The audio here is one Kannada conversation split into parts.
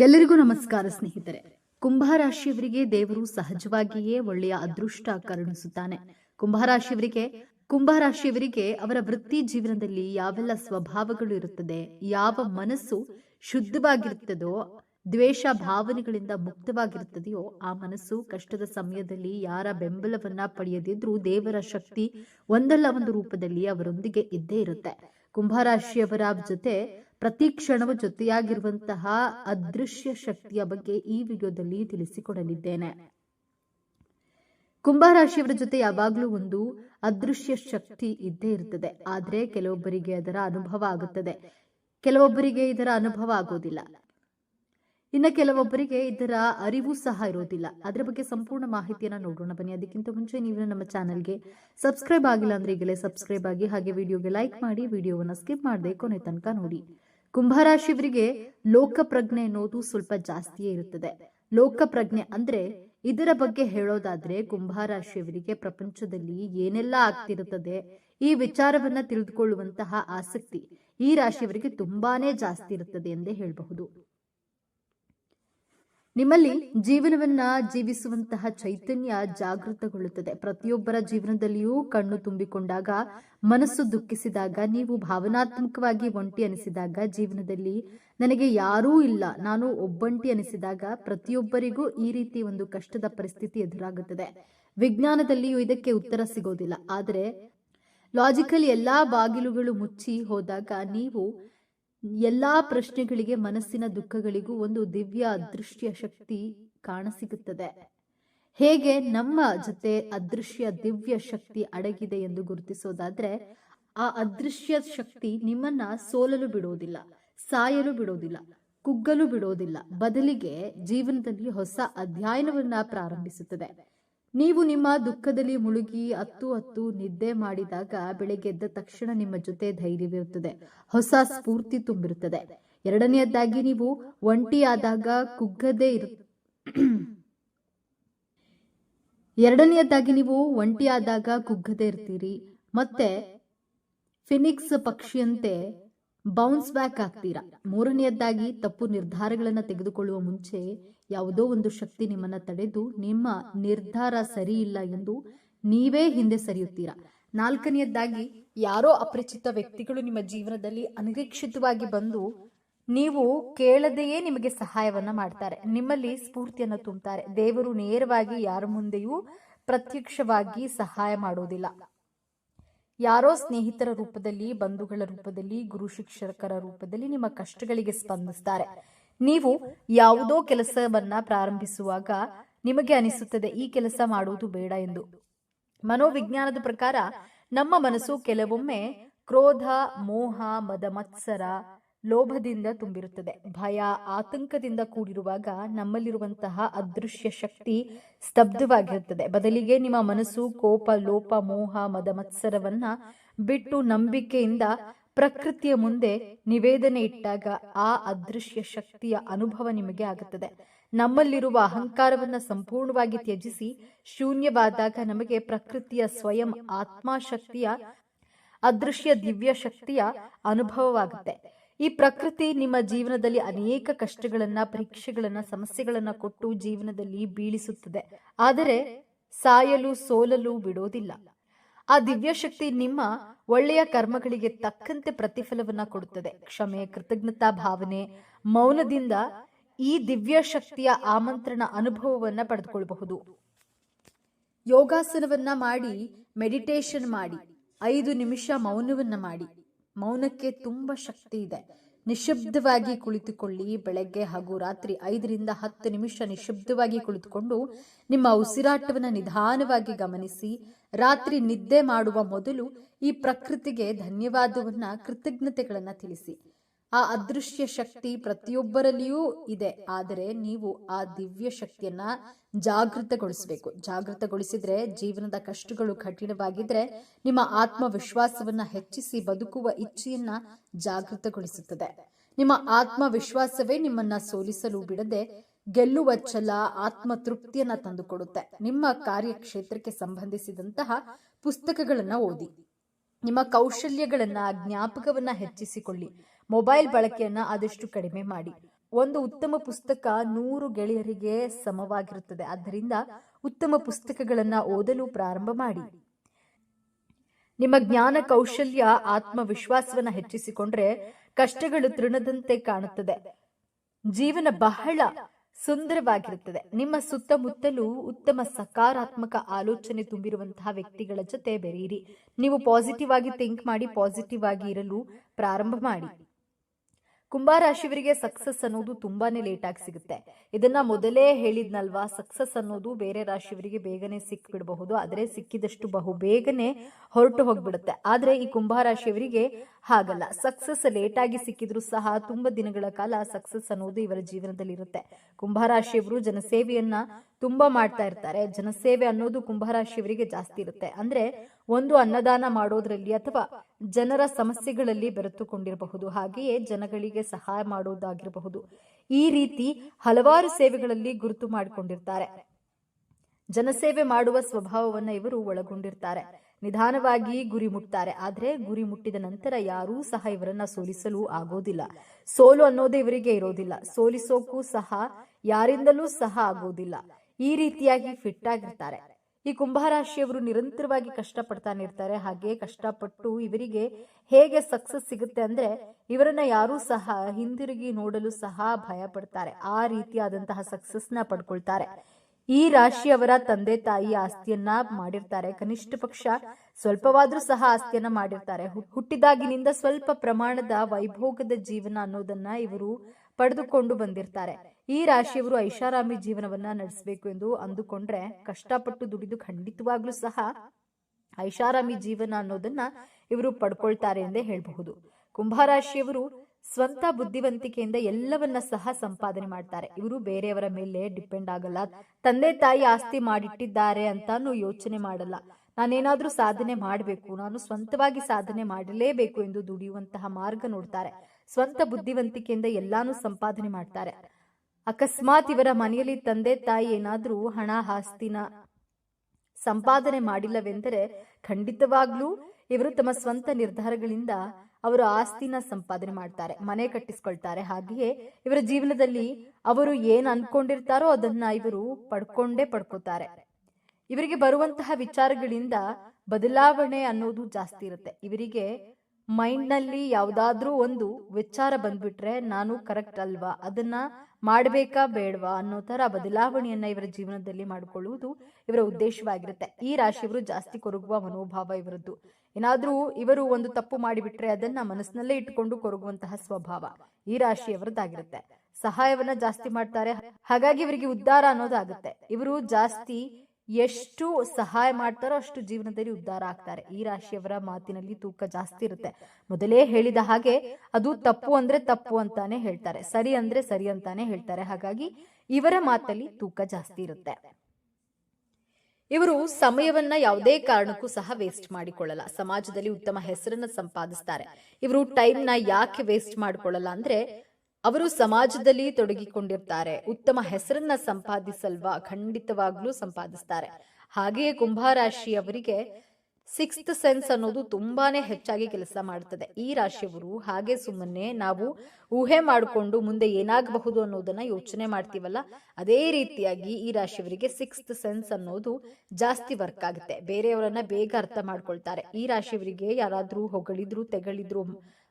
ಎಲ್ಲರಿಗೂ ನಮಸ್ಕಾರ ಸ್ನೇಹಿತರೆ. ಕುಂಭರಾಶಿಯವರಿಗೆ ದೇವರು ಸಹಜವಾಗಿಯೇ ಒಳ್ಳೆಯ ಅದೃಷ್ಟ ಕರುಣಿಸುತ್ತಾನೆ. ಕುಂಭರಾಶಿಯವರಿಗೆ ಕುಂಭರಾಶಿಯವರಿಗೆ ಅವರ ವೃತ್ತಿ ಜೀವನದಲ್ಲಿ ಯಾವೆಲ್ಲ ಸ್ವಭಾವಗಳು ಇರುತ್ತದೆ, ಯಾವ ಮನಸ್ಸು ಶುದ್ಧವಾಗಿರುತ್ತದೋ ದ್ವೇಷ ಭಾವನೆಗಳಿಂದ ಮುಕ್ತವಾಗಿರುತ್ತದೆಯೋ, ಆ ಮನಸ್ಸು ಕಷ್ಟದ ಸಮಯದಲ್ಲಿ ಯಾರ ಬೆಂಬಲವನ್ನ ಪಡೆಯದಿದ್ರೂ ದೇವರ ಶಕ್ತಿ ಒಂದಲ್ಲ ಒಂದು ರೂಪದಲ್ಲಿ ಅವರೊಂದಿಗೆ ಇದ್ದೇ ಇರುತ್ತೆ. ಕುಂಭರಾಶಿಯವರ ಜೊತೆ ಪ್ರತಿ ಕ್ಷಣವೂ ಜೊತೆಯಾಗಿರುವಂತಹ ಅದೃಶ್ಯ ಶಕ್ತಿಯ ಬಗ್ಗೆ ಈ ವಿಡಿಯೋದಲ್ಲಿ ತಿಳಿಸಿಕೊಡಲಿದ್ದೇನೆ. ಕುಂಭರಾಶಿಯವರ ಜೊತೆ ಯಾವಾಗಲೂ ಒಂದು ಅದೃಶ್ಯ ಶಕ್ತಿ ಇದ್ದೇ ಇರ್ತದೆ. ಆದರೆ ಕೆಲವೊಬ್ಬರಿಗೆ ಅದರ ಅನುಭವ ಆಗುತ್ತದೆ. ಕೆಲವೊಬ್ಬರಿಗೆ ಇದರ ಅನುಭವ ಆಗೋದಿಲ್ಲ. ಇನ್ನು ಕೆಲವೊಬ್ಬರಿಗೆ ಇದರ ಅರಿವು ಸಹ ಇರೋದಿಲ್ಲ. ಅದರ ಬಗ್ಗೆ ಸಂಪೂರ್ಣ ಮಾಹಿತಿಯನ್ನ ನೋಡೋಣ ಬನ್ನಿ. ಅದಕ್ಕಿಂತ ಮುಂಚೆ ನೀವು ನಮ್ಮ ಚಾನಲ್ಗೆ ಸಬ್ಸ್ಕ್ರೈಬ್ ಆಗಿಲ್ಲ ಅಂದ್ರೆ ಈಗಲೇ ಸಬ್ಸ್ಕ್ರೈಬ್ ಆಗಿ ಹಾಗೆ ವಿಡಿಯೋಗೆ ಲೈಕ್ ಮಾಡಿ, ವಿಡಿಯೋವನ್ನ ಸ್ಕಿಪ್ ಮಾಡದೆ ಕೊನೆ ತನಕ ನೋಡಿ. ಕುಂಭರಾಶಿಯವರಿಗೆ ಲೋಕಪ್ರಜ್ಞೆ ಅನ್ನೋದು ಸ್ವಲ್ಪ ಜಾಸ್ತಿಯೇ ಇರುತ್ತದೆ. ಲೋಕಪ್ರಜ್ಞೆ ಅಂದ್ರೆ ಇದರ ಬಗ್ಗೆ ಹೇಳೋದಾದ್ರೆ ಕುಂಭರಾಶಿಯವರಿಗೆ ಪ್ರಪಂಚದಲ್ಲಿ ಏನೆಲ್ಲ ಆಗ್ತಿರುತ್ತದೆ, ಈ ವಿಚಾರವನ್ನ ತಿಳಿದುಕೊಳ್ಳುವಂತಹ ಆಸಕ್ತಿ ಈ ರಾಶಿಯವರಿಗೆ ತುಂಬಾನೇ ಜಾಸ್ತಿ ಇರುತ್ತದೆ ಎಂದೇ ಹೇಳಬಹುದು. ನಿಮ್ಮಲ್ಲಿ ಜೀವನವನ್ನ ಜೀವಿಸುವಂತಹ ಚೈತನ್ಯ ಜಾಗೃತಗೊಳ್ಳುತ್ತದೆ. ಪ್ರತಿಯೊಬ್ಬರ ಜೀವನದಲ್ಲಿಯೂ ಕಣ್ಣು ತುಂಬಿಕೊಂಡಾಗ, ಮನಸ್ಸು ದುಃಖಿಸಿದಾಗ, ನೀವು ಭಾವನಾತ್ಮಕವಾಗಿ ಒಂಟಿ ಅನಿಸಿದಾಗ ಜೀವನದಲ್ಲಿ ನನಗೆ ಯಾರೂ ಇಲ್ಲ, ನಾನು ಒಬ್ಬಂಟಿ ಅನಿಸಿದಾಗ ಪ್ರತಿಯೊಬ್ಬರಿಗೂ ಈ ರೀತಿ ಒಂದು ಕಷ್ಟದ ಪರಿಸ್ಥಿತಿ ಎದುರಾಗುತ್ತದೆ. ವಿಜ್ಞಾನದಲ್ಲಿಯೂ ಇದಕ್ಕೆ ಉತ್ತರ ಸಿಗೋದಿಲ್ಲ. ಆದರೆ ಲಾಜಿಕಲ್ ಎಲ್ಲಾ ಬಾಗಿಲುಗಳು ಮುಚ್ಚಿ ಹೋದಾಗ ನೀವು ಎಲ್ಲಾ ಪ್ರಶ್ನೆಗಳಿಗೆ ಮನಸ್ಸಿನ ದುಃಖಗಳಿಗೂ ಒಂದು ದಿವ್ಯ ಅದೃಶ್ಯ ಶಕ್ತಿ ಕಾಣಸಿಗುತ್ತದೆ. ಹೇಗೆ ನಮ್ಮ ಜೊತೆ ಅದೃಶ್ಯ ದಿವ್ಯ ಶಕ್ತಿ ಅಡಗಿದೆ ಎಂದು ಗುರುತಿಸೋದಾದ್ರೆ, ಆ ಅದೃಶ್ಯ ಶಕ್ತಿ ನಿಮ್ಮನ್ನ ಸೋಲಲು ಬಿಡೋದಿಲ್ಲ ಸಾಯಲು ಬಿಡೋದಿಲ್ಲ ಕುಗ್ಗಲು ಬಿಡೋದಿಲ್ಲ ಬದಲಿಗೆ ಜೀವನದಲ್ಲಿ ಹೊಸ ಅಧ್ಯಯನವನ್ನ ಪ್ರಾರಂಭಿಸುತ್ತದೆ. ನೀವು ನಿಮ್ಮ ದುಃಖದಲ್ಲಿ ಮುಳುಗಿ ಹತ್ತು ಹತ್ತು ನಿದ್ದೆ ಮಾಡಿದಾಗ ಬೆಳಗ್ಗೆ ಎದ್ದ ತಕ್ಷಣ ನಿಮ್ಮ ಜೊತೆ ಧೈರ್ಯವಿರುತ್ತದೆ. ಹೊಸ ಸ್ಫೂರ್ತಿ ತುಂಬಿರುತ್ತದೆ. ಎರಡನೆಯದ್ದಾಗಿ ನೀವು ಒಂಟಿಯಾದಾಗ ಕುಗ್ಗದೇ ಇರು ಎರಡನೆಯದಾಗಿ ನೀವು ಒಂಟಿಯಾದಾಗ ಕುಗ್ಗದೇ ಇರ್ತೀರಿ. ಮತ್ತೆ ಫಿನಿಕ್ಸ್ ಪಕ್ಷಿಯಂತೆ ಬೌನ್ಸ್ ಬ್ಯಾಕ್ ಆಗ್ತೀರಾ. ಮೂರನೆಯದ್ದಾಗಿ ತಪ್ಪು ನಿರ್ಧಾರಗಳನ್ನು ತೆಗೆದುಕೊಳ್ಳುವ ಮುಂಚೆ ಯಾವುದೋ ಒಂದು ಶಕ್ತಿ ನಿಮ್ಮನ್ನ ತಡೆದು ನಿಮ್ಮ ನಿರ್ಧಾರ ಸರಿ ಇಲ್ಲ ಎಂದು ನೀವೇ ಹಿಂದೆ ಸರಿಯುತ್ತೀರಾ? ನಾಲ್ಕನೆಯದಾಗಿ ಯಾರೋ ಅಪರಿಚಿತ ವ್ಯಕ್ತಿಗಳು ನಿಮ್ಮ ಜೀವನದಲ್ಲಿ ಅನಿರೀಕ್ಷಿತವಾಗಿ ಬಂದು ನೀವು ಕೇಳದೆಯೇ ನಿಮಗೆ ಸಹಾಯವನ್ನ ಮಾಡ್ತಾರೆ. ನಿಮ್ಮಲ್ಲಿ ಸ್ಫೂರ್ತಿಯನ್ನು ತುಂಬುತ್ತಾರೆ. ದೇವರು ನೇರವಾಗಿ ಯಾರ ಮುಂದೆಯೂ ಪ್ರತ್ಯಕ್ಷವಾಗಿ ಸಹಾಯ ಮಾಡೋದಿಲ್ಲ. ಯಾರೋ ಸ್ನೇಹಿತರ ರೂಪದಲ್ಲಿ, ಬಂಧುಗಳ ರೂಪದಲ್ಲಿ ಗುರು ಶಿಕ್ಷಕರ ರೂಪದಲ್ಲಿ ನಿಮ್ಮ ಕಷ್ಟಗಳಿಗೆ ಸ್ಪಂದಿಸ್ತಾರೆ. ನೀವು ಯಾವುದೋ ಕೆಲಸವನ್ನ ಪ್ರಾರಂಭಿಸುವಾಗ ನಿಮಗೆ ಅನಿಸುತ್ತದೆ, ಈ ಕೆಲಸ ಮಾಡುವುದು ಬೇಡ ಎಂದು. ಮನೋವಿಜ್ಞಾನದ ಪ್ರಕಾರ ನಮ್ಮ ಮನಸ್ಸು ಕೆಲವೊಮ್ಮೆ ಕ್ರೋಧ, ಮೋಹ, ಮದ ಮತ್ಸರ, ಲೋಭದಿಂದ ತುಂಬಿರುತ್ತದೆ. ಭಯ, ಆತಂಕದಿಂದ ಕೂಡಿರುವಾಗ ನಮ್ಮಲ್ಲಿರುವಂತಹ ಅದೃಶ್ಯ ಶಕ್ತಿ ಸ್ತಬ್ಧವಾಗಿರುತ್ತದೆ. ಬದಲಿಗೆ ನಿಮ್ಮ ಮನಸ್ಸು ಕೋಪ, ಲೋಪ, ಮೋಹ, ಮದ ಮತ್ಸರವನ್ನ ಬಿಟ್ಟು ನಂಬಿಕೆಯಿಂದ ಪ್ರಕೃತಿಯ ಮುಂದೆ ನಿವೇದನೆ ಇಟ್ಟಾಗ ಆ ಅದೃಶ್ಯ ಶಕ್ತಿಯ ಅನುಭವ ನಿಮಗೆ ಆಗುತ್ತದೆ. ನಮ್ಮಲ್ಲಿರುವ ಅಹಂಕಾರವನ್ನ ಸಂಪೂರ್ಣವಾಗಿ ತ್ಯಜಿಸಿ ಶೂನ್ಯವಾದಾಗ ನಮಗೆ ಪ್ರಕೃತಿಯ ಸ್ವಯಂ ಆತ್ಮಶಕ್ತಿಯ, ಅದೃಶ್ಯ ದಿವ್ಯ ಶಕ್ತಿಯ ಅನುಭವವಾಗುತ್ತೆ. ಈ ಪ್ರಕೃತಿ ನಿಮ್ಮ ಜೀವನದಲ್ಲಿ ಅನೇಕ ಕಷ್ಟಗಳನ್ನ, ಪರೀಕ್ಷೆಗಳನ್ನ, ಸಮಸ್ಯೆಗಳನ್ನ ಕೊಟ್ಟು ಜೀವನದಲ್ಲಿ ಬೀಳಿಸುತ್ತದೆ. ಆದರೆ ಸಾಯಲು ಸೋಲಲು ಬಿಡೋದಿಲ್ಲ. ಆ ದಿವ್ಯ ಶಕ್ತಿ ನಿಮ್ಮ ಒಳ್ಳೆಯ ಕರ್ಮಗಳಿಗೆ ತಕ್ಕಂತೆ ಪ್ರತಿಫಲವನ್ನ ಕೊಡುತ್ತದೆ. ಕ್ಷಮೆ, ಕೃತಜ್ಞತಾ ಭಾವನೆ, ಮೌನದಿಂದ ಈ ದಿವ್ಯ ಶಕ್ತಿಯ ಆಮಂತ್ರಣ ಅನುಭವವನ್ನ ಪಡೆದುಕೊಳ್ಳಬಹುದು. ಯೋಗಾಸನವನ್ನ ಮಾಡಿ ಮೆಡಿಟೇಷನ್ ಮಾಡಿ, ಐದು ನಿಮಿಷ ಮೌನವನ್ನ ಮಾಡಿ. ಮೌನಕ್ಕೆ ತುಂಬಾ ಶಕ್ತಿ ಇದೆ. ನಿಶಬ್ದವಾಗಿ ಕುಳಿತುಕೊಳ್ಳಿ. ಬೆಳಗ್ಗೆ ಹಾಗೂ ರಾತ್ರಿ ಐದರಿಂದ ಹತ್ತು ನಿಮಿಷ ನಿಶಬ್ದವಾಗಿ ಕುಳಿತುಕೊಂಡು ನಿಮ್ಮ ಉಸಿರಾಟವನ್ನು ನಿಧಾನವಾಗಿ ಗಮನಿಸಿ ರಾತ್ರಿ ನಿದ್ದೆ ಮಾಡುವ ಮೊದಲು ಈ ಪ್ರಕೃತಿಗೆ ಧನ್ಯವಾದವನ್ನ, ಕೃತಜ್ಞತೆಗಳನ್ನ ತಿಳಿಸಿ. ಆ ಅದೃಶ್ಯ ಶಕ್ತಿ ಪ್ರತಿಯೊಬ್ಬರಲ್ಲಿಯೂ ಇದೆ. ಆದರೆ ನೀವು ಆ ದಿವ್ಯ ಶಕ್ತಿಯನ್ನ ಜಾಗೃತಗೊಳಿಸಬೇಕು. ಜಾಗೃತಗೊಳಿಸಿದ್ರೆ, ಜೀವನದ ಕಷ್ಟಗಳು ಕಠಿಣವಾಗಿದ್ರೆ, ನಿಮ್ಮ ಆತ್ಮವಿಶ್ವಾಸವನ್ನ ಹೆಚ್ಚಿಸಿ ಬದುಕುವ ಇಚ್ಛೆಯನ್ನ ಜಾಗೃತಗೊಳಿಸುತ್ತದೆ. ನಿಮ್ಮ ಆತ್ಮವಿಶ್ವಾಸವೇ ನಿಮ್ಮನ್ನ ಸೋಲಿಸಲು ಬಿಡದೆ ಗೆಲ್ಲುವ ಛಲ ಆತ್ಮ ತೃಪ್ತಿಯನ್ನ ತಂದುಕೊಡುತ್ತೆ. ನಿಮ್ಮ ಕಾರ್ಯಕ್ಷೇತ್ರಕ್ಕೆ ಸಂಬಂಧಿಸಿದಂತಹ ಪುಸ್ತಕಗಳನ್ನ ಓದಿ. ನಿಮ್ಮ ಕೌಶಲ್ಯಗಳನ್ನ, ಜ್ಞಾಪಕವನ್ನ ಹೆಚ್ಚಿಸಿಕೊಳ್ಳಿ. ಮೊಬೈಲ್ ಬಳಕೆಯನ್ನ ಆದಷ್ಟು ಕಡಿಮೆ ಮಾಡಿ. ಒಂದು ಉತ್ತಮ ಪುಸ್ತಕ ನೂರು ಗೆಳೆಯರಿಗೆ ಸಮವಾಗಿರುತ್ತದೆ. ಆದ್ದರಿಂದ ಉತ್ತಮ ಪುಸ್ತಕಗಳನ್ನ ಓದಲು ಪ್ರಾರಂಭ ಮಾಡಿ. ನಿಮ್ಮ ಜ್ಞಾನ, ಕೌಶಲ್ಯ, ಆತ್ಮವಿಶ್ವಾಸವನ್ನ ಹೆಚ್ಚಿಸಿಕೊಂಡ್ರೆ ಕಷ್ಟಗಳು ತೃಣದಂತೆ ಕಾಣುತ್ತದೆ. ಜೀವನ ಬಹಳ ಸುಂದರವಾಗಿರುತ್ತದೆ. ನಿಮ್ಮ ಸುತ್ತಮುತ್ತಲೂ ಉತ್ತಮ ಸಕಾರಾತ್ಮಕ ಆಲೋಚನೆ ತುಂಬಿರುವಂತಹ ವ್ಯಕ್ತಿಗಳ ಜೊತೆ ಬೆರೆಯಿರಿ. ನೀವು ಪಾಸಿಟಿವ್ ಆಗಿ ಥಿಂಕ್ ಮಾಡಿ ಪಾಸಿಟಿವ್ ಆಗಿ ಇರಲು ಪ್ರಾರಂಭ ಮಾಡಿ. ಕುಂಭರಾಶಿಯವರಿಗೆ ಸಕ್ಸಸ್ ಅನ್ನೋದು ತುಂಬಾನೇ ಲೇಟ್ ಆಗಿ ಸಿಗುತ್ತೆ. ಇದನ್ನ ಮೊದಲೇ ಹೇಳಿದ್ನಲ್ವಾ ಸಕ್ಸಸ್ ಅನ್ನೋದು ಬೇರೆ ರಾಶಿಯವರಿಗೆ ಬೇಗನೆ ಸಿಕ್ಬಿಡಬಹುದು, ಆದ್ರೆ ಸಿಕ್ಕಿದಷ್ಟು ಬಹು ಬೇಗನೆ ಹೊರಟು ಹೋಗ್ಬಿಡುತ್ತೆ. ಆದ್ರೆ ಈ ಕುಂಭರಾಶಿಯವರಿಗೆ ಹಾಗಲ್ಲ. ಸಕ್ಸಸ್ ಲೇಟ್ ಆಗಿ ಸಿಕ್ಕಿದ್ರು ಸಹ ತುಂಬಾ ದಿನಗಳ ಕಾಲ ಸಕ್ಸಸ್ ಅನ್ನೋದು ಇವರ ಜೀವನದಲ್ಲಿ ಇರುತ್ತೆ. ಕುಂಭರಾಶಿಯವರು ಜನಸೇವೆಯನ್ನ ತುಂಬಾ ಮಾಡ್ತಾ ಇರ್ತಾರೆ. ಜನಸೇವೆ ಅನ್ನೋದು ಕುಂಭರಾಶಿಯವರಿಗೆ ಜಾಸ್ತಿ ಇರುತ್ತೆ. ಅಂದ್ರೆ ಒಂದು ಅನ್ನದಾನ ಮಾಡೋದ್ರಲ್ಲಿ ಅಥವಾ ಜನರ ಸಮಸ್ಯೆಗಳಲ್ಲಿ ಬೆರೆತುಕೊಂಡಿರಬಹುದು. ಹಾಗೆಯೇ ಜನಗಳಿಗೆ ಸಹಾಯ ಮಾಡೋದಾಗಿರಬಹುದು. ಈ ರೀತಿ ಹಲವಾರು ಸೇವೆಗಳಲ್ಲಿ ಗುರುತು ಮಾಡಿಕೊಂಡಿರ್ತಾರೆ. ಜನಸೇವೆ ಮಾಡುವ ಸ್ವಭಾವವನ್ನ ಇವರು ಒಳಗೊಂಡಿರ್ತಾರೆ. ನಿಧಾನವಾಗಿ ಗುರಿ ಮುಟ್ತಾರೆ. ಆದ್ರೆ ಗುರಿ ಮುಟ್ಟಿದ ನಂತರ ಯಾರೂ ಸಹ ಇವರನ್ನ ಸೋಲಿಸಲು ಆಗೋದಿಲ್ಲ. ಸೋಲು ಅನ್ನೋದೇ ಇವರಿಗೆ ಇರೋದಿಲ್ಲ. ಸೋಲಿಸೋಕ್ಕೂ ಸಹ ಯಾರಿಂದಲೂ ಸಹ ಆಗೋದಿಲ್ಲ. ಈ ರೀತಿಯಾಗಿ ಫಿಟ್ ಆಗಿರ್ತಾರೆ. ಈ ಕುಂಭರಾಶಿಯವರು ನಿರಂತರವಾಗಿ ಕಷ್ಟಪಡ್ತಾನೆ ಇರ್ತಾರೆ. ಹಾಗೆ ಕಷ್ಟಪಟ್ಟು ಇವರಿಗೆ ಹೇಗೆ ಸಕ್ಸಸ್ ಸಿಗುತ್ತೆ ಅಂದ್ರೆ ಇವರನ್ನ ಯಾರೂ ಸಹ ಹಿಂದಿರುಗಿ ನೋಡಲು ಸಹ ಭಯ ಪಡ್ತಾರೆ ಆ ರೀತಿಯಾದಂತಹ ಸಕ್ಸಸ್ನ ಪಡ್ಕೊಳ್ತಾರೆ. ಈ ರಾಶಿಯವರ ತಂದೆ ತಾಯಿ ಆಸ್ತಿಯನ್ನ ಮಾಡಿರ್ತಾರೆ. ಕನಿಷ್ಠ ಪಕ್ಷ ಸ್ವಲ್ಪವಾದ್ರೂ ಸಹ ಆಸ್ತಿಯನ್ನ ಮಾಡಿರ್ತಾರೆ. ಹುಟ್- ಹುಟ್ಟಿದಾಗಿನಿಂದ ಸ್ವಲ್ಪ ಪ್ರಮಾಣದ ವೈಭೋಗದ ಜೀವನ ಅನ್ನೋದನ್ನ ಇವರು ಪಡೆದುಕೊಂಡು ಬಂದಿರ್ತಾರೆ. ಈ ರಾಶಿಯವರು ಐಷಾರಾಮಿ ಜೀವನವನ್ನ ನಡೆಸಬೇಕು ಎಂದು ಅಂದುಕೊಂಡ್ರೆ ಕಷ್ಟಪಟ್ಟು ದುಡಿದು ಖಂಡಿತವಾಗ್ಲೂ ಸಹ ಐಷಾರಾಮಿ ಜೀವನ ಅನ್ನೋದನ್ನ ಇವರು ಪಡ್ಕೊಳ್ತಾರೆ ಎಂದೇ ಹೇಳಬಹುದು. ಕುಂಭರಾಶಿಯವರು ಸ್ವಂತ ಬುದ್ಧಿವಂತಿಕೆಯಿಂದ ಎಲ್ಲವನ್ನ ಸಹ ಸಂಪಾದನೆ ಮಾಡ್ತಾರೆ. ಇವರು ಬೇರೆಯವರ ಮೇಲೆ ಡಿಪೆಂಡ್ ಆಗಲ್ಲ. ತಂದೆ ತಾಯಿ ಆಸ್ತಿ ಮಾಡಿಟ್ಟಿದ್ದಾರೆ ಅಂತಾನು ಯೋಚನೆ ಮಾಡಲ್ಲ. ನಾನೇನಾದ್ರೂ ಸಾಧನೆ ಮಾಡಬೇಕು, ನಾನು ಸ್ವಂತವಾಗಿ ಸಾಧನೆ ಮಾಡಲೇಬೇಕು ಎಂದು ದುಡಿಯುವಂತಹ ಮಾರ್ಗ ನೋಡ್ತಾರೆ. ಸ್ವಂತ ಬುದ್ಧಿವಂತಿಕೆಯಿಂದ ಎಲ್ಲಾನು ಸಂಪಾದನೆ ಮಾಡ್ತಾರೆ. ಅಕಸ್ಮಾತ್ ಇವರ ಮನೆಯಲ್ಲಿ ತಂದೆ ತಾಯಿ ಏನಾದ್ರೂ ಹಣ, ಆಸ್ತಿನ ಸಂಪಾದನೆ ಮಾಡಿಲ್ಲವೆಂದರೆ ಖಂಡಿತವಾಗ್ಲೂ ಇವರು ತಮ್ಮ ಸ್ವಂತ ನಿರ್ಧಾರಗಳಿಂದ ಅವರು ಆಸ್ತಿನ ಸಂಪಾದನೆ ಮಾಡ್ತಾರೆ, ಮನೆ ಕಟ್ಟಿಸ್ಕೊಳ್ತಾರೆ. ಹಾಗೆಯೇ ಇವರ ಜೀವನದಲ್ಲಿ ಅವರು ಏನ್ ಅನ್ಕೊಂಡಿರ್ತಾರೋ ಅದನ್ನ ಇವರು ಪಡ್ಕೊಂಡೇ ಪಡ್ಕೋತಾರೆ. ಇವರಿಗೆ ಬರುವಂತಹ ವಿಚಾರಗಳಿಂದ ಬದಲಾವಣೆ ಅನ್ನೋದು ಜಾಸ್ತಿ ಇರುತ್ತೆ. ಇವರಿಗೆ ಮೈಂಡ್ ಯಾವುದಾದ್ರೂ ಒಂದು ವಿಚಾರ ಬಂದ್ಬಿಟ್ರೆ ನಾನು ಕರೆಕ್ಟ್ ಅಲ್ವಾ? ಅದನ್ನ ಮಾಡಬೇಕಾ ಬೇಡವಾ ಅನ್ನೋ ತರ ಬದಲಾವಣೆಯನ್ನ ಇವರ ಜೀವನದಲ್ಲಿ ಮಾಡಿಕೊಳ್ಳುವುದು ಇವರ ಉದ್ದೇಶವಾಗಿರುತ್ತೆ. ಈ ರಾಶಿಯವರು ಜಾಸ್ತಿ ಕೊರಗುವ ಮನೋಭಾವ ಇವರದ್ದು. ಏನಾದ್ರೂ ಇವರು ಒಂದು ತಪ್ಪು ಮಾಡಿಬಿಟ್ರೆ ಅದನ್ನ ಮನಸ್ಸಿನಲ್ಲೇ ಇಟ್ಟುಕೊಂಡು ಕೊರಗುವಂತಹ ಸ್ವಭಾವ ಈ ರಾಶಿಯವರದ್ದಾಗಿರುತ್ತೆ. ಸಹಾಯವನ್ನ ಜಾಸ್ತಿ ಮಾಡ್ತಾರೆ. ಹಾಗಾಗಿ ಇವರಿಗೆ ಉದ್ಧಾರ ಅನ್ನೋದಾಗುತ್ತೆ. ಇವರು ಜಾಸ್ತಿ ಎಷ್ಟು ಸಹಾಯ ಮಾಡ್ತಾರೋ ಅಷ್ಟು ಜೀವನದಲ್ಲಿ ಉದ್ಧಾರ ಆಗ್ತಾರೆ. ಈ ರಾಶಿಯವರ ಮಾತಿನಲ್ಲಿ ತೂಕ ಜಾಸ್ತಿ ಇರುತ್ತೆ. ಮೊದಲೇ ಹೇಳಿದ ಹಾಗೆ ಅದು ತಪ್ಪು ಅಂದ್ರೆ ತಪ್ಪು ಅಂತಾನೆ ಹೇಳ್ತಾರೆ. ಸರಿ ಅಂದ್ರೆ ಸರಿ ಅಂತಾನೆ ಹೇಳ್ತಾರೆ. ಹಾಗಾಗಿ ಇವರ ಮಾತಲ್ಲಿ ತೂಕ ಜಾಸ್ತಿ ಇರುತ್ತೆ. ಇವರು ಸಮಯವನ್ನ ಯಾವುದೇ ಕಾರಣಕ್ಕೂ ಸಹ ವೇಸ್ಟ್ ಮಾಡಿಕೊಳ್ಳಲ್ಲ. ಸಮಾಜದಲ್ಲಿ ಉತ್ತಮ ಹೆಸರನ್ನ ಸಂಪಾದಿಸ್ತಾರೆ. ಇವರು ನ ಯಾಕೆ ವೇಸ್ಟ್ ಮಾಡಿಕೊಳ್ಳಲ್ಲ ಅಂದ್ರೆ ಅವರು ಸಮಾಜದಲ್ಲಿ ತೊಡಗಿಕೊಂಡಿರ್ತಾರೆ. ಉತ್ತಮ ಹೆಸರನ್ನ ಸಂಪಾದಿಸಲ್ವಾ? ಖಂಡಿತವಾಗ್ಲೂ ಸಂಪಾದಿಸ್ತಾರೆ. ಹಾಗೆಯೇ ಕುಂಭರಾಶಿಯವರಿಗೆ ಸಿಕ್ಸ್ತ್ ಸೆನ್ಸ್ ಅನ್ನೋದು ತುಂಬಾನೇ ಹೆಚ್ಚಾಗಿ ಕೆಲಸ ಮಾಡುತ್ತದೆ ಈ ರಾಶಿಯವರು ಹಾಗೆ ಸುಮ್ಮನೆ ನಾವು ಊಹೆ ಮಾಡಿಕೊಂಡು ಮುಂದೆ ಏನಾಗಬಹುದು ಅನ್ನೋದನ್ನ ಯೋಚನೆ ಮಾಡ್ತೀವಲ್ಲ, ಅದೇ ರೀತಿಯಾಗಿ ಈ ರಾಶಿಯವರಿಗೆ ಸಿಕ್ಸ್ತ್ ಸೆನ್ಸ್ ಅನ್ನೋದು ಜಾಸ್ತಿ ವರ್ಕ್ ಆಗುತ್ತೆ. ಬೇರೆಯವರನ್ನ ಬೇಗ ಅರ್ಥ ಮಾಡ್ಕೊಳ್ತಾರೆ. ಈ ರಾಶಿಯವರಿಗೆ ಯಾರಾದ್ರೂ ಹೊಗಳಿದ್ರು, ತೆಗಳಿದ್ರು,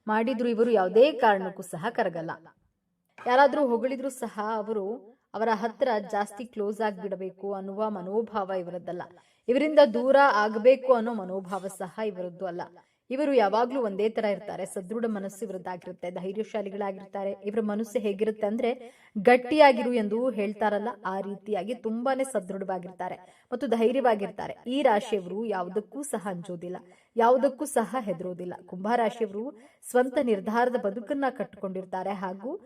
ಮಾಡಿದ್ರು, ಇವರು ಯಾವುದೇ ಕಾರಣಕ್ಕೂ ಸಹ ಕರಗಲ್ಲ. ಯಾರಾದ್ರೂ ಹೊಗಳಿದ್ರು ಸಹ ಅವರು ಅವರ ಹತ್ರ ಜಾಸ್ತಿ ಕ್ಲೋಸ್ ಆಗಿಬಿಡಬೇಕು ಅನ್ನುವ ಮನೋಭಾವ ಇವರದ್ದಲ್ಲ. ಇವರಿಂದ ದೂರ ಆಗಬೇಕು ಅನ್ನೋ ಮನೋಭಾವ ಸಹ ಇವರದ್ದು ಅಲ್ಲ. ಇವರು ಯಾವಾಗ್ಲೂ ಒಂದೇ ತರ ಇರ್ತಾರೆ. ಸದೃಢ ಮನಸ್ಸು ಇವರದ್ದಾಗಿರುತ್ತೆ. ಧೈರ್ಯಶಾಲಿಗಳಾಗಿರ್ತಾರೆ. ಇವರ ಮನಸ್ಸು ಹೇಗಿರುತ್ತೆ ಅಂದ್ರೆ ಗಟ್ಟಿಯಾಗಿರು ಎಂದು ಹೇಳ್ತಾರಲ್ಲ, ಆ ರೀತಿಯಾಗಿ ತುಂಬಾನೇ ಸದೃಢವಾಗಿರ್ತಾರೆ ಮತ್ತು ಧೈರ್ಯವಾಗಿರ್ತಾರೆ. ಈ ರಾಶಿಯವರು ಯಾವುದಕ್ಕೂ ಸಹ ಅಂಜೋದಿಲ್ಲ. ಯಾವುದಕ್ಕೂ ಸಹ ಹೆದರೋದಿಲ್ಲ. ಕುಂಭರಾಶಿಯವರು ಸ್ವಂತ ನಿರ್ಧಾರದ ಬದುಕನ್ನ ಕಟ್ಟಿಕೊಂಡಿರ್ತಾರೆ ಹಾಗೂ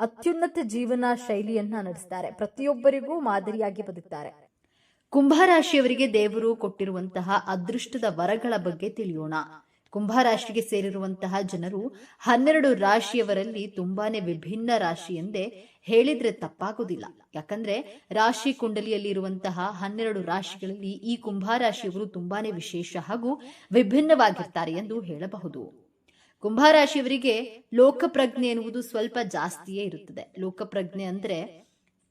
ಅತ್ಯುನ್ನತ ಜೀವನ ಶೈಲಿಯನ್ನ ನಡೆಸ್ತಾರೆ. ಪ್ರತಿಯೊಬ್ಬರಿಗೂ ಮಾದರಿಯಾಗಿ ಬದುಕ್ತಾರೆ. ಕುಂಭರಾಶಿಯವರಿಗೆ ದೇವರು ಕೊಟ್ಟಿರುವಂತಹ ಅದೃಷ್ಟದ ವರಗಳ ಬಗ್ಗೆ ತಿಳಿಯೋಣ. ಕುಂಭರಾಶಿಗೆ ಸೇರಿರುವಂತಹ ಜನರು ಹನ್ನೆರಡು ರಾಶಿಯವರಲ್ಲಿ ತುಂಬಾನೇ ವಿಭಿನ್ನ ರಾಶಿ ಎಂದೇ ಹೇಳಿದ್ರೆ ತಪ್ಪಾಗುವುದಿಲ್ಲ ಯಾಕಂದ್ರೆ ರಾಶಿ ಕುಂಡಲಿಯಲ್ಲಿ ಇರುವಂತಹ ಹನ್ನೆರಡು ರಾಶಿಗಳಲ್ಲಿ ಈ ಕುಂಭರಾಶಿಯವರು ತುಂಬಾನೇ ವಿಶೇಷ ಹಾಗೂ ವಿಭಿನ್ನವಾಗಿರ್ತಾರೆ ಎಂದು ಹೇಳಬಹುದು. ಕುಂಭರಾಶಿಯವರಿಗೆ ಲೋಕಪ್ರಜ್ಞೆ ಎನ್ನುವುದು ಸ್ವಲ್ಪ ಜಾಸ್ತಿಯೇ ಇರುತ್ತದೆ. ಲೋಕಪ್ರಜ್ಞೆ ಅಂದ್ರೆ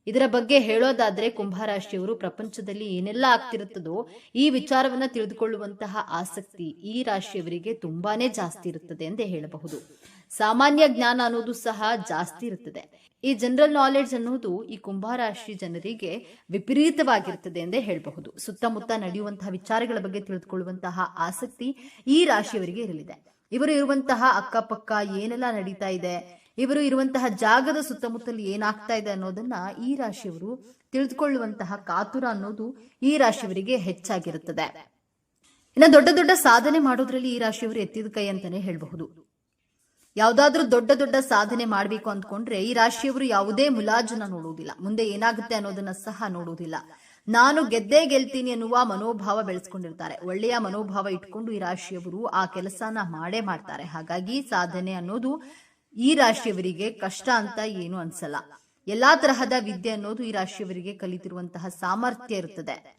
ಇದರ ಬಗ್ಗೆ ಹೇಳೋದಾದ್ರೆ ಕುಂಭರಾಶಿಯವರು ಪ್ರಪಂಚದಲ್ಲಿ ಏನೆಲ್ಲ ಆಗ್ತಿರುತ್ತದೋ ಈ ವಿಚಾರವನ್ನ ತಿಳಿದುಕೊಳ್ಳುವಂತಹ ಆಸಕ್ತಿ ಈ ರಾಶಿಯವರಿಗೆ ತುಂಬಾನೇ ಜಾಸ್ತಿ ಇರುತ್ತದೆ ಎಂದೇ ಹೇಳಬಹುದು. ಸಾಮಾನ್ಯ ಜ್ಞಾನ ಅನ್ನೋದು ಸಹ ಜಾಸ್ತಿ ಇರುತ್ತದೆ. ಈ ಜನರಲ್ ನಾಲೆಡ್ಜ್ ಅನ್ನೋದು ಈ ಕುಂಭರಾಶಿ ಜನರಿಗೆ ವಿಪರೀತವಾಗಿರುತ್ತದೆ ಎಂದೇ ಹೇಳಬಹುದು. ಸುತ್ತಮುತ್ತ ನಡೆಯುವಂತಹ ವಿಚಾರಗಳ ಬಗ್ಗೆ ತಿಳಿದುಕೊಳ್ಳುವಂತಹ ಆಸಕ್ತಿ ಈ ರಾಶಿಯವರಿಗೆ ಇರಲಿದೆ. ಇವರು ಇರುವಂತಹ ಅಕ್ಕಪಕ್ಕ ಏನೆಲ್ಲ ನಡೀತಾ ಇದೆ? ಇವರು ಇರುವಂತಹ ಜಾಗದ ಸುತ್ತಮುತ್ತಲು ಏನಾಗ್ತಾ ಇದೆ ಅನ್ನೋದನ್ನ ಈ ರಾಶಿಯವರು ತಿಳಿದುಕೊಳ್ಳುವಂತಹ ಕಾತುರ ಅನ್ನೋದು ಈ ರಾಶಿಯವರಿಗೆ ಹೆಚ್ಚಾಗಿರುತ್ತದೆ. ಇನ್ನು ದೊಡ್ಡ ದೊಡ್ಡ ಸಾಧನೆ ಮಾಡೋದ್ರಲ್ಲಿ ಈ ರಾಶಿಯವರು ಎತ್ತಿದ ಕೈ ಅಂತಾನೆ ಹೇಳಬಹುದು. ಯಾವ್ದಾದ್ರೂ ದೊಡ್ಡ ದೊಡ್ಡ ಸಾಧನೆ ಮಾಡಬೇಕು ಅಂದ್ಕೊಂಡ್ರೆ ಈ ರಾಶಿಯವರು ಯಾವುದೇ ಮುಲಾಜನ ನೋಡುವುದಿಲ್ಲ. ಮುಂದೆ ಏನಾಗುತ್ತೆ ಅನ್ನೋದನ್ನ ಸಹ ನೋಡುವುದಿಲ್ಲ. ನಾನು ಗೆದ್ದೇ ಗೆಲ್ತೀನಿ ಎನ್ನುವ ಮನೋಭಾವ ಬೆಳೆಸ್ಕೊಂಡಿರ್ತಾರೆ. ಒಳ್ಳೆಯ ಮನೋಭಾವ ಇಟ್ಕೊಂಡು ಈ ರಾಶಿಯವರು ಆ ಕೆಲಸನ ಮಾಡೇ ಮಾಡ್ತಾರೆ. ಹಾಗಾಗಿ ಸಾಧನೆ ಅನ್ನೋದು ಈ ರಾಶಿಯವರಿಗೆ ಕಷ್ಟ ಅಂತ ಏನು ಅನ್ಸಲ್ಲ. ಎಲ್ಲಾ ತರಹದ ವಿದ್ಯೆ ಅನ್ನೋದು ಈ ರಾಶಿಯವರಿಗೆ ಕಲಿತಿರುವಂತಹ ಸಾಮರ್ಥ್ಯ ಇರುತ್ತದೆ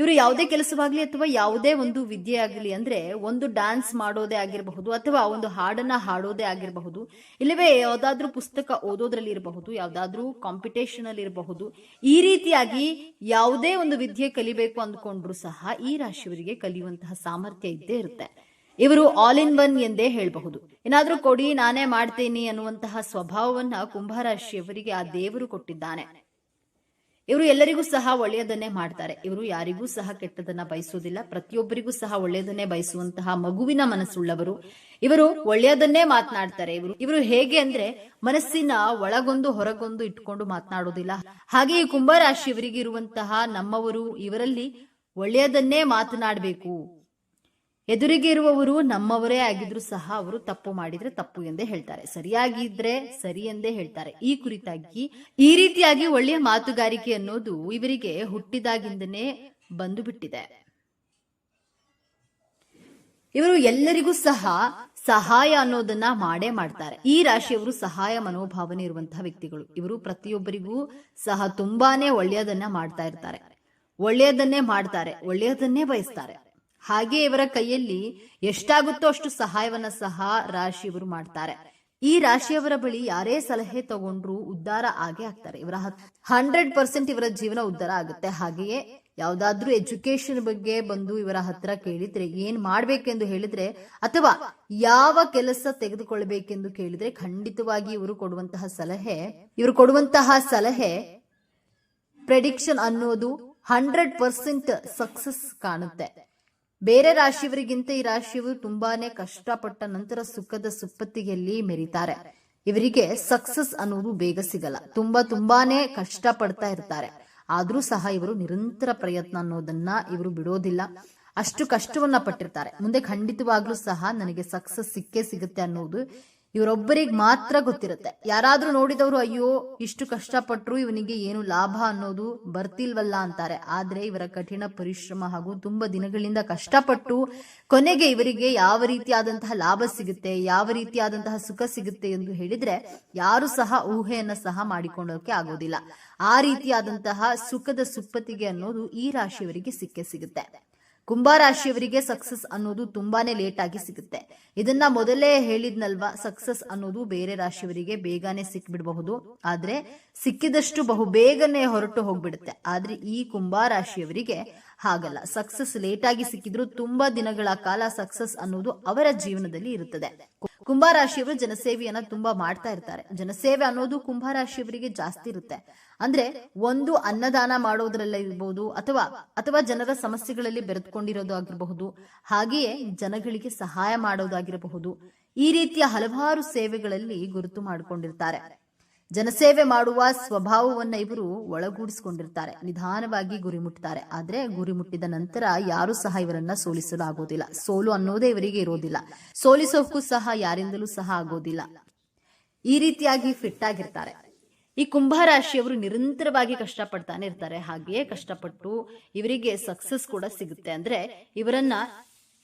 ಇವರು ಯಾವುದೇ ಕೆಲಸವಾಗ್ಲಿ ಅಥವಾ ಯಾವುದೇ ಒಂದು ವಿದ್ಯೆ ಆಗಲಿ ಅಂದ್ರೆ ಒಂದು ಡ್ಯಾನ್ಸ್ ಮಾಡೋದೇ ಆಗಿರಬಹುದು ಅಥವಾ ಒಂದು ಹಾಡನ್ನ ಹಾಡೋದೇ ಆಗಿರಬಹುದು. ಇಲ್ಲವೇ ಯಾವ್ದಾದ್ರೂ ಪುಸ್ತಕ ಓದೋದ್ರಲ್ಲಿ ಇರಬಹುದು, ಯಾವ್ದಾದ್ರೂ ಕಾಂಪಿಟೇಷನ್ ಅಲ್ಲಿ ಇರಬಹುದು. ಈ ರೀತಿಯಾಗಿ ಯಾವುದೇ ಒಂದು ವಿದ್ಯೆ ಕಲಿಬೇಕು ಅಂದ್ಕೊಂಡ್ರು ಸಹ ಈ ರಾಶಿಯವರಿಗೆ ಕಲಿಯುವಂತಹ ಸಾಮರ್ಥ್ಯ ಇದ್ದೇ ಇರುತ್ತೆ. ಇವರು ಆಲ್ ಇನ್ ಒನ್ ಎಂದೇ ಹೇಳಬಹುದು. ಏನಾದ್ರೂ ಕೊಡಿ, ನಾನೇ ಮಾಡ್ತೇನೆ ಅನ್ನುವಂತಹ ಸ್ವಭಾವವನ್ನ ಕುಂಭರಾಶಿಯವರಿಗೆ ಆ ದೇವರು ಕೊಟ್ಟಿದ್ದಾನೆ. ಇವರು ಎಲ್ಲರಿಗೂ ಸಹ ಒಳ್ಳೆಯದನ್ನೇ ಮಾಡ್ತಾರೆ. ಇವರು ಯಾರಿಗೂ ಸಹ ಕೆಟ್ಟದನ್ನ ಬಯಸುವುದಿಲ್ಲ ಪ್ರತಿಯೊಬ್ಬರಿಗೂ ಸಹ ಒಳ್ಳೆಯದನ್ನೇ ಬಯಸುವಂತಹ ಮಗುವಿನ ಮನಸ್ಸುಳ್ಳವರು. ಇವರು ಒಳ್ಳೆಯದನ್ನೇ ಮಾತನಾಡ್ತಾರೆ. ಇವರು ಇವರು ಹೇಗೆ ಅಂದ್ರೆ ಮನಸ್ಸಿನ ಒಳಗೊಂದು ಹೊರಗೊಂದು ಇಟ್ಕೊಂಡು ಮಾತನಾಡೋದಿಲ್ಲ. ಹಾಗೆ ಈ ಕುಂಭರಾಶಿಯವರಿಗೆ ಇರುವಂತಹ ನಮ್ಮವರು ಇವರಲ್ಲಿ ಒಳ್ಳೆಯದನ್ನೇ ಮಾತನಾಡಬೇಕು. ಎದುರಿಗೆ ಇರುವವರು ನಮ್ಮವರೇ ಆಗಿದ್ರು ಸಹ ಅವರು ತಪ್ಪು ಮಾಡಿದ್ರೆ ತಪ್ಪು ಎಂದೇ ಹೇಳ್ತಾರೆ. ಸರಿಯಾಗಿದ್ರೆ ಸರಿ ಎಂದೇ ಹೇಳ್ತಾರೆ. ಈ ಕುರಿತಾಗಿ ಈ ರೀತಿಯಾಗಿ ಒಳ್ಳೆಯ ಮಾತುಗಾರಿಕೆ ಅನ್ನೋದು ಇವರಿಗೆ ಹುಟ್ಟಿದಾಗಿಂದನೇ ಬಂದು ಬಿಟ್ಟಿದೆ ಇವರು ಎಲ್ಲರಿಗೂ ಸಹ ಸಹಾಯ ಅನ್ನೋದನ್ನ ಮಾಡೇ ಮಾಡ್ತಾರೆ. ಈ ರಾಶಿಯವರು ಸಹಾಯ ಮನೋಭಾವನೆ ಇರುವಂತಹ ವ್ಯಕ್ತಿಗಳು. ಇವರು ಪ್ರತಿಯೊಬ್ಬರಿಗೂ ಸಹ ತುಂಬಾನೇ ಒಳ್ಳೆಯದನ್ನ ಮಾಡ್ತಾ ಇರ್ತಾರೆ. ಒಳ್ಳೆಯದನ್ನೇ ಮಾಡ್ತಾರೆ. ಒಳ್ಳೆಯದನ್ನೇ ಬಯಸ್ತಾರೆ. ಹಾಗೆ ಇವರ ಕೈಯಲ್ಲಿ ಎಷ್ಟಾಗುತ್ತೋ ಅಷ್ಟು ಸಹಾಯವನ್ನ ಸಹ ರಾಶಿಯವರು ಮಾಡ್ತಾರೆ. ಈ ರಾಶಿಯವರ ಬಳಿ ಯಾರೇ ಸಲಹೆ ತಗೊಂಡ್ರು ಉದ್ಧಾರ ಆಗೇ ಆಗ್ತಾರೆ. ಇವರ ಹಂಡ್ರೆಡ್ ಪರ್ಸೆಂಟ್ ಇವರ ಜೀವನ ಉದ್ಧಾರ ಆಗುತ್ತೆ. ಹಾಗೆಯೇ ಯಾವ್ದಾದ್ರೂ ಎಜುಕೇಶನ್ ಬಗ್ಗೆ ಬಂದು ಇವರ ಹತ್ರ ಕೇಳಿದ್ರೆ, ಏನ್ ಮಾಡ್ಬೇಕೆಂದು ಹೇಳಿದ್ರೆ, ಅಥವಾ ಯಾವ ಕೆಲಸ ತೆಗೆದುಕೊಳ್ಬೇಕೆಂದು ಕೇಳಿದ್ರೆ ಖಂಡಿತವಾಗಿ ಇವರು ಕೊಡುವಂತಹ ಸಲಹೆ, ಇವರು ಕೊಡುವಂತಹ ಸಲಹೆ ಪ್ರೆಡಿಕ್ಷನ್ ಅನ್ನೋದು ಹಂಡ್ರೆಡ್ ಪರ್ಸೆಂಟ್ ಸಕ್ಸಸ್ ಕಾಣುತ್ತೆ. ಬೇರೆ ರಾಶಿಯವರಿಗಿಂತ ಈ ರಾಶಿಯವರು ತುಂಬಾನೇ ಕಷ್ಟಪಟ್ಟ ನಂತರ ಸುಖದ ಸುಪ್ಪತ್ತಿಗೆಯಲ್ಲಿ ಮೆರಿತಾರೆ. ಇವರಿಗೆ ಸಕ್ಸಸ್ ಅನ್ನೋದು ಬೇಗ ಸಿಗಲ್ಲ. ತುಂಬಾ ತುಂಬಾನೇ ಕಷ್ಟ ಪಡ್ತಾ ಇರ್ತಾರೆ. ಆದ್ರೂ ಸಹ ಇವರು ನಿರಂತರ ಪ್ರಯತ್ನ ಅನ್ನೋದನ್ನ ಇವರು ಬಿಡೋದಿಲ್ಲ. ಅಷ್ಟು ಕಷ್ಟವನ್ನ ಪಟ್ಟಿರ್ತಾರೆ. ಮುಂದೆ ಖಂಡಿತವಾಗ್ಲೂ ಸಹ ನನಗೆ ಸಕ್ಸಸ್ ಸಿಕ್ಕೇ ಸಿಗುತ್ತೆ ಅನ್ನೋದು ಇವರೊಬ್ಬರಿಗೆ ಮಾತ್ರ ಗೊತ್ತಿರುತ್ತೆ. ಯಾರಾದ್ರೂ ನೋಡಿದವರು, ಅಯ್ಯೋ, ಇಷ್ಟು ಕಷ್ಟಪಟ್ಟರು ಇವನಿಗೆ ಏನು ಲಾಭ ಅನ್ನೋದು ಬರ್ತಿಲ್ವಲ್ಲ ಅಂತಾರೆ. ಆದ್ರೆ ಇವರ ಕಠಿಣ ಪರಿಶ್ರಮ ಹಾಗೂ ತುಂಬಾ ದಿನಗಳಿಂದ ಕಷ್ಟಪಟ್ಟು ಕೊನೆಗೆ ಇವರಿಗೆ ಯಾವ ರೀತಿಯಾದಂತಹ ಲಾಭ ಸಿಗುತ್ತೆ, ಯಾವ ರೀತಿಯಾದಂತಹ ಸುಖ ಸಿಗುತ್ತೆ ಎಂದು ಹೇಳಿದ್ರೆ, ಯಾರು ಸಹ ಊಹೆಯನ್ನ ಸಹ ಮಾಡಿಕೊಳ್ಳೋಕೆ ಆಗೋದಿಲ್ಲ. ಆ ರೀತಿಯಾದಂತಹ ಸುಖದ ಸುಪ್ಪತ್ತಿಗೆ ಅನ್ನೋದು ಈ ರಾಶಿಯವರಿಗೆ ಸಿಕ್ಕೇ ಸಿಗುತ್ತೆ. ಕುಂಭರಾಶಿಯವರಿಗೆ ಸಕ್ಸಸ್ ಅನ್ನೋದು ತುಂಬಾನೇ ಲೇಟ್ ಆಗಿ ಸಿಗುತ್ತೆ. ಇದನ್ನ ಮೊದಲೇ ಹೇಳಿದ್ನಲ್ವಾ ಸಕ್ಸಸ್ ಅನ್ನೋದು ಬೇರೆ ರಾಶಿಯವರಿಗೆ ಬೇಗನೆ ಸಿಕ್ಬಿಡಬಹುದು. ಆದ್ರೆ ಸಿಕ್ಕಿದಷ್ಟು ಬಹು ಬೇಗನೆ ಹೊರಟು ಹೋಗ್ಬಿಡುತ್ತೆ. ಆದ್ರೆ ಈ ಕುಂಭರಾಶಿಯವರಿಗೆ ಹಾಗಲ್ಲ. ಸಕ್ಸಸ್ ಲೇಟ್ ಆಗಿ ಸಿಕ್ಕಿದ್ರು ತುಂಬಾ ದಿನಗಳ ಕಾಲ ಸಕ್ಸಸ್ ಅನ್ನೋದು ಅವರ ಜೀವನದಲ್ಲಿ ಇರುತ್ತದೆ. ಕುಂಭರಾಶಿಯವರು ಜನಸೇವೆಯನ್ನ ತುಂಬಾ ಮಾಡ್ತಾ ಇರ್ತಾರೆ. ಜನಸೇವೆ ಅನ್ನೋದು ಕುಂಭರಾಶಿಯವರಿಗೆ ಜಾಸ್ತಿ ಇರುತ್ತೆ. ಅಂದ್ರೆ ಒಂದು ಅನ್ನದಾನ ಮಾಡೋದ್ರಲ್ಲ ಇರ್ಬಹುದು ಅಥವಾ ಅಥವಾ ಜನರ ಸಮಸ್ಯೆಗಳಲ್ಲಿ ಬೆರೆದುಕೊಂಡಿರೋದು ಆಗಿರಬಹುದು, ಹಾಗೆಯೇ ಜನಗಳಿಗೆ ಸಹಾಯ ಮಾಡೋದಾಗಿರಬಹುದು. ಈ ರೀತಿಯ ಹಲವಾರು ಸೇವೆಗಳಲ್ಲಿ ಗುರುತು ಮಾಡಿಕೊಂಡಿರ್ತಾರೆ. ಜನಸೇವೆ ಮಾಡುವ ಸ್ವಭಾವವನ್ನ ಇವರು ಒಳಗೂಡಿಸಿಕೊಂಡಿರ್ತಾರೆ. ನಿಧಾನವಾಗಿ ಗುರಿ ಮುಟ್ತಾರೆ. ಆದ್ರೆ ಗುರಿ ಮುಟ್ಟಿದ ನಂತರ ಯಾರು ಸಹ ಇವರನ್ನ ಸೋಲಿಸಲು ಆಗೋದಿಲ್ಲ. ಸೋಲು ಅನ್ನೋದೇ ಇವರಿಗೆ ಇರೋದಿಲ್ಲ. ಸೋಲಿಸೋಕ್ಕೂ ಸಹ ಯಾರಿಂದಲೂ ಸಹ ಆಗೋದಿಲ್ಲ. ಈ ರೀತಿಯಾಗಿ ಫಿಟ್ ಆಗಿರ್ತಾರೆ. ಈ ಕುಂಭರಾಶಿಯವರು ನಿರಂತರವಾಗಿ ಕಷ್ಟಪಡ್ತಾನೆ ಇರ್ತಾರೆ. ಹಾಗೆಯೇ ಕಷ್ಟಪಟ್ಟು ಇವರಿಗೆ ಸಕ್ಸಸ್ ಕೂಡ ಸಿಗುತ್ತೆ. ಅಂದ್ರೆ ಇವರನ್ನ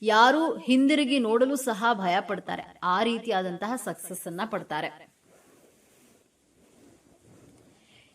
ಯಾರು ಹಿಂದಿರುಗಿ ನೋಡಲು ಸಹ ಭಯ ಪಡ್ತಾರೆ ಆ ರೀತಿಯಾದಂತಹ ಸಕ್ಸಸ್ ಅನ್ನ ಪಡ್ತಾರೆ.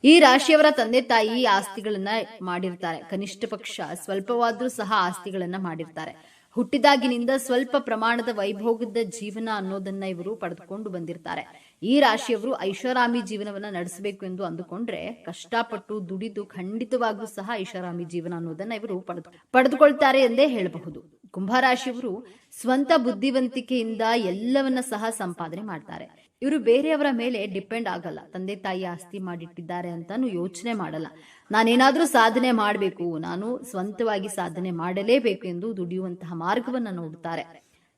ಈ ರಾಶಿಯವರ ತಂದೆ ತಾಯಿ ಆಸ್ತಿಗಳನ್ನ ಮಾಡಿರ್ತಾರೆ. ಕನಿಷ್ಠ ಪಕ್ಷ ಸ್ವಲ್ಪವಾದ್ರೂ ಸಹ ಆಸ್ತಿಗಳನ್ನ ಮಾಡಿರ್ತಾರೆ. ಹುಟ್ಟಿದಾಗಿನಿಂದ ಸ್ವಲ್ಪ ಪ್ರಮಾಣದ ವೈಭೋಗದ ಜೀವನ ಅನ್ನೋದನ್ನ ಇವರು ಪಡೆದುಕೊಂಡು ಬಂದಿರ್ತಾರೆ. ಈ ರಾಶಿಯವರು ಐಷಾರಾಮಿ ಜೀವನವನ್ನ ನಡೆಸಬೇಕು ಎಂದು ಅಂದುಕೊಂಡ್ರೆ ಕಷ್ಟಪಟ್ಟು ದುಡಿದು ಖಂಡಿತವಾಗ್ಲೂ ಸಹ ಐಷಾರಾಮಿ ಜೀವನ ಅನ್ನೋದನ್ನ ಇವರು ಪಡೆದು ಪಡೆದುಕೊಳ್ತಾರೆ ಎಂದೇ ಹೇಳಬಹುದು. ಕುಂಭರಾಶಿಯವರು ಸ್ವಂತ ಬುದ್ಧಿವಂತಿಕೆಯಿಂದ ಎಲ್ಲವನ್ನ ಸಹ ಸಂಪಾದನೆ ಮಾಡ್ತಾರೆ. ಇವರು ಬೇರೆಯವರ ಮೇಲೆ ಡಿಪೆಂಡ್ ಆಗಲ್ಲ. ತಂದೆ ತಾಯಿ ಆಸ್ತಿ ಮಾಡಿಟ್ಟಿದ್ದಾರೆ ಅಂತಾನು ಯೋಚನೆ ಮಾಡಲ್ಲ. ನಾನೇನಾದರೂ ಸಾಧನೆ ಮಾಡಬೇಕು, ನಾನು ಸ್ವಂತವಾಗಿ ಸಾಧನೆ ಮಾಡಲೇಬೇಕು ಎಂದು ದುಡಿಯುವಂತಹ ಮಾರ್ಗವನ್ನು ನೋಡುತ್ತಾರೆ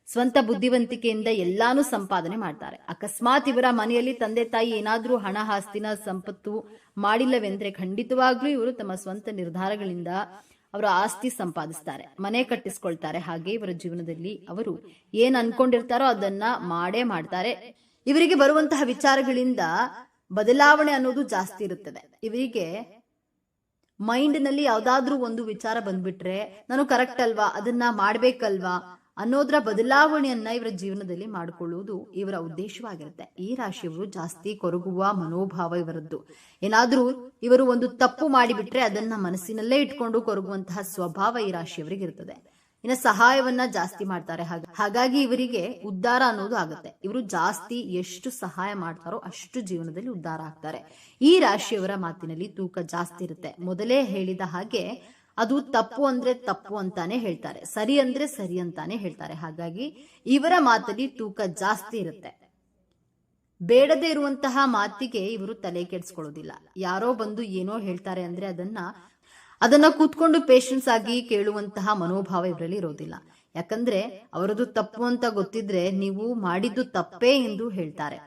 ಸ್ವಂತ ಬುದ್ಧಿವಂತಿಕೆಯಿಂದ ಎಲ್ಲಾನು ಸಂಪಾದನೆ ಮಾಡ್ತಾರೆ. ಅಕಸ್ಮಾತ್ ಇವರ ಮನೆಯಲ್ಲಿ ತಂದೆ ತಾಯಿ ಏನಾದರೂ ಹಣ, ಆಸ್ತಿನ ಸಂಪತ್ತು ಮಾಡಿಲ್ಲವೆಂದ್ರೆ ಖಂಡಿತವಾಗ್ಲೂ ಇವರು ತಮ್ಮ ಸ್ವಂತ ನಿರ್ಧಾರಗಳಿಂದ ಅವರ ಆಸ್ತಿ ಸಂಪಾದಿಸ್ತಾರೆ. ಮನೆ ಕಟ್ಟಿಸ್ಕೊಳ್ತಾರೆ. ಹಾಗೆ ಇವರ ಜೀವನದಲ್ಲಿ ಅವರು ಏನ್ ಅನ್ಕೊಂಡಿರ್ತಾರೋ ಅದನ್ನ ಮಾಡೇ ಮಾಡ್ತಾರೆ. ಇವರಿಗೆ ಬರುವಂತಹ ವಿಚಾರಗಳಿಂದ ಬದಲಾವಣೆ ಅನ್ನೋದು ಜಾಸ್ತಿ ಇರುತ್ತದೆ. ಇವರಿಗೆ ಮೈಂಡ್ನಲ್ಲಿ ಯಾವ್ದಾದ್ರೂ ಒಂದು ವಿಚಾರ ಬಂದ್ಬಿಟ್ರೆ, ನಾನು ಕರೆಕ್ಟ್ ಅಲ್ವಾ, ಅದನ್ನ ಮಾಡ್ಬೇಕಲ್ವಾ ಅನ್ನೋದ್ರ ಬದಲಾವಣೆಯನ್ನ ಇವರ ಜೀವನದಲ್ಲಿ ಮಾಡಿಕೊಳ್ಳುವುದು ಇವರ ಉದ್ದೇಶವಾಗಿರುತ್ತೆ. ಈ ರಾಶಿಯವರು ಜಾಸ್ತಿ ಕೊರಗುವ ಮನೋಭಾವ ಇವರದ್ದು. ಏನಾದ್ರೂ ಇವರು ಒಂದು ತಪ್ಪು ಮಾಡಿಬಿಟ್ರೆ ಅದನ್ನ ಮನಸ್ಸಿನಲ್ಲೇ ಇಟ್ಕೊಂಡು ಕೊರಗುವಂತಹ ಸ್ವಭಾವ ಈ ರಾಶಿಯವರಿಗೆ ಇರ್ತದೆ ಇನ್ನ ಸಹಾಯವನ್ನ ಜಾಸ್ತಿ ಮಾಡ್ತಾರೆ. ಹಾಗೆ, ಹಾಗಾಗಿ ಇವರಿಗೆ ಉದ್ಧಾರ ಅನ್ನೋದು ಆಗುತ್ತೆ. ಇವರು ಜಾಸ್ತಿ ಎಷ್ಟು ಸಹಾಯ ಮಾಡ್ತಾರೋ ಅಷ್ಟು ಜೀವನದಲ್ಲಿ ಉದ್ಧಾರ ಆಗ್ತಾರೆ. ಈ ರಾಶಿಯವರ ಮಾತಿನಲ್ಲಿ ತೂಕ ಜಾಸ್ತಿ ಇರುತ್ತೆ. ಮೊದಲೇ ಹೇಳಿದ ಹಾಗೆ ಅದು ತಪ್ಪು ಅಂದ್ರೆ ತಪ್ಪು ಅಂತಾನೆ ಹೇಳ್ತಾರೆ. ಸರಿ ಅಂದ್ರೆ ಸರಿ ಅಂತಾನೆ ಹೇಳ್ತಾರೆ. ಹಾಗಾಗಿ ಇವರ ಮಾತಲ್ಲಿ ತೂಕ ಜಾಸ್ತಿ ಇರುತ್ತೆ. ಬೇಡದೇ ಇರುವಂತಹ ಮಾತಿಗೆ ಇವರು ತಲೆ ಕೆಡಿಸ್ಕೊಳ್ಳೋದಿಲ್ಲ. ಯಾರೋ ಬಂದು ಏನೋ ಹೇಳ್ತಾರೆ ಅಂದ್ರೆ ಅದನ್ನ ಅದನ್ನ ಕೂತ್ಕೊಂಡು ಪೇಷನ್ಸ್ ಆಗಿ ಕೇಳುವಂತಹ ಮನೋಭಾವ ಇವರಲ್ಲಿ ಇರೋದಿಲ್ಲ. ಯಾಕಂದ್ರೆ ಅವರದು ತಪ್ಪು ಅಂತ ಗೊತ್ತಿದ್ರೆ ನೀವು ಮಾಡಿದ್ದು ತಪ್ಪೇ ಎಂದು ಹೇಳ್ತಾರೆ.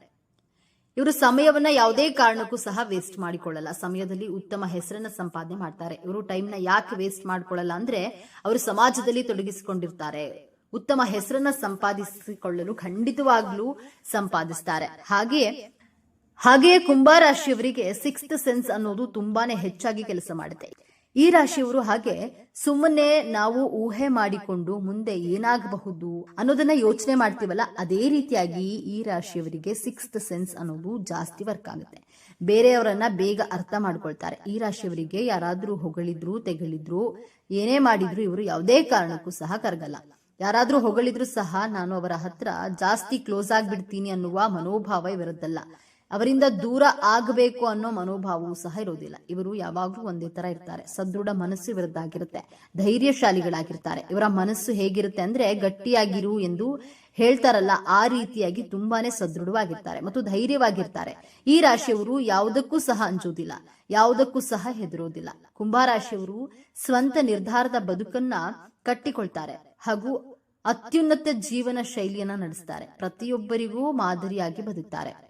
ಇವರು ಸಮಯವನ್ನ ಯಾವುದೇ ಕಾರಣಕ್ಕೂ ಸಹ ವೇಸ್ಟ್ ಮಾಡಿಕೊಳ್ಳಲ್ಲ. ಸಮಯದಲ್ಲಿ ಉತ್ತಮ ಹೆಸರನ್ನ ಸಂಪಾದನೆ ಮಾಡ್ತಾರೆ. ಇವರು ಟೈಮ್ನ ಯಾಕೆ ವೇಸ್ಟ್ ಮಾಡ್ಕೊಳ್ಳಲ್ಲ ಅಂದ್ರೆ ಅವರು ಸಮಾಜದಲ್ಲಿ ತೊಡಗಿಸಿಕೊಂಡಿರ್ತಾರೆ. ಉತ್ತಮ ಹೆಸರನ್ನ ಸಂಪಾದಿಸಿಕೊಳ್ಳಲು ಖಂಡಿತವಾಗ್ಲೂ ಸಂಪಾದಿಸ್ತಾರೆ. ಹಾಗೆಯೇ ಹಾಗೆಯೇ ಕುಂಭ ರಾಶಿಯವರಿಗೆ ಸಿಕ್ಸ್ತ್ ಸೆನ್ಸ್ ಅನ್ನೋದು ತುಂಬಾನೇ ಹೆಚ್ಚಾಗಿ ಕೆಲಸ ಮಾಡುತ್ತೆ. ಈ ರಾಶಿಯವರು ಹಾಗೆ ಸುಮ್ಮನೆ ನಾವು ಊಹೆ ಮಾಡಿಕೊಂಡು ಮುಂದೆ ಏನಾಗಬಹುದು ಅನ್ನೋದನ್ನ ಯೋಚನೆ ಮಾಡ್ತೀವಲ್ಲ, ಅದೇ ರೀತಿಯಾಗಿ ಈ ರಾಶಿಯವರಿಗೆ ಸಿಕ್ಸ್ತ್ ಸೆನ್ಸ್ ಅನ್ನೋದು ಜಾಸ್ತಿ ವರ್ಕ್ ಆಗುತ್ತೆ. ಬೇರೆಯವರನ್ನ ಬೇಗ ಅರ್ಥ ಮಾಡ್ಕೊಳ್ತಾರೆ. ಈ ರಾಶಿಯವರಿಗೆ ಯಾರಾದ್ರೂ ಹೊಗಳಿದ್ರು, ತೆಗಳಿದ್ರು, ಏನೇ ಮಾಡಿದ್ರು ಇವರು ಯಾವುದೇ ಕಾರಣಕ್ಕೂ ಸಹ ಕರಗಲ್ಲ. ಯಾರಾದ್ರೂ ಹೊಗಳಿದ್ರು ಸಹ ನಾನು ಅವರ ಹತ್ರ ಜಾಸ್ತಿ ಕ್ಲೋಸ್ ಆಗ್ಬಿಡ್ತೀನಿ ಅನ್ನುವ ಮನೋಭಾವ ಇವರದ್ದಲ್ಲ. ಅವರಿಂದ ದೂರ ಆಗಬೇಕು ಅನ್ನೋ ಮನೋಭಾವವೂ ಸಹ ಇರೋದಿಲ್ಲ ಇವರು ಯಾವಾಗಲೂ ಒಂದೇ ತರ ಇರ್ತಾರೆ. ಸದೃಢ ಮನಸ್ಸು ಇವರದ್ದಾಗಿರುತ್ತೆ. ಧೈರ್ಯಶಾಲಿಗಳಾಗಿರ್ತಾರೆ. ಇವರ ಮನಸ್ಸು ಹೇಗಿರುತ್ತೆ ಅಂದ್ರೆ ಗಟ್ಟಿಯಾಗಿರು ಎಂದು ಹೇಳ್ತಾರಲ್ಲ, ಆ ರೀತಿಯಾಗಿ ತುಂಬಾನೇ ಸದೃಢವಾಗಿರ್ತಾರೆ ಮತ್ತು ಧೈರ್ಯವಾಗಿರ್ತಾರೆ. ಈ ರಾಶಿಯವರು ಯಾವುದಕ್ಕೂ ಸಹ ಅಂಜೋದಿಲ್ಲ ಯಾವುದಕ್ಕೂ ಸಹ ಹೆದರೋದಿಲ್ಲ ಕುಂಭರಾಶಿಯವರು ಸ್ವಂತ ನಿರ್ಧಾರದ ಬದುಕನ್ನ ಕಟ್ಟಿಕೊಳ್ತಾರೆ ಹಾಗೂ ಅತ್ಯುನ್ನತ ಜೀವನ ಶೈಲಿಯನ್ನ ನಡೆಸ್ತಾರೆ. ಪ್ರತಿಯೊಬ್ಬರಿಗೂ ಮಾದರಿಯಾಗಿ ಬದುಕ್ತಾರೆ.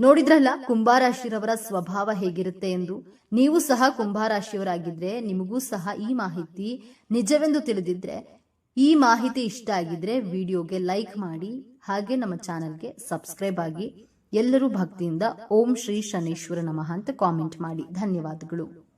ನೋಡಿದ್ರಲ್ಲ, ಕುಂಭಾರಾಶಿರವರ ಸ್ವಭಾವ ಹೇಗಿರುತ್ತೆ ಎಂದು? ನೀವು ಸಹ ಕುಂಭಾರಾಶಿಯವರಾಗಿದ್ರೆ ನಿಮಗೂ ಸಹ ಈ ಮಾಹಿತಿ ನಿಜವೆಂದು ತಿಳಿದಿದ್ರೆ, ಈ ಮಾಹಿತಿ ಇಷ್ಟ ಆಗಿದ್ರೆ ವಿಡಿಯೋಗೆ ಲೈಕ್ ಮಾಡಿ, ಹಾಗೆ ನಮ್ಮ ಚಾನೆಲ್ಗೆ ಸಬ್ಸ್ಕ್ರೈಬ್ ಆಗಿ ಎಲ್ಲರೂ ಭಕ್ತಿಯಿಂದ ಓಂ ಶ್ರೀ ಶನೇಶ್ವರ ನಮಃ ಅಂತ ಕಾಮೆಂಟ್ ಮಾಡಿ. ಧನ್ಯವಾದಗಳು.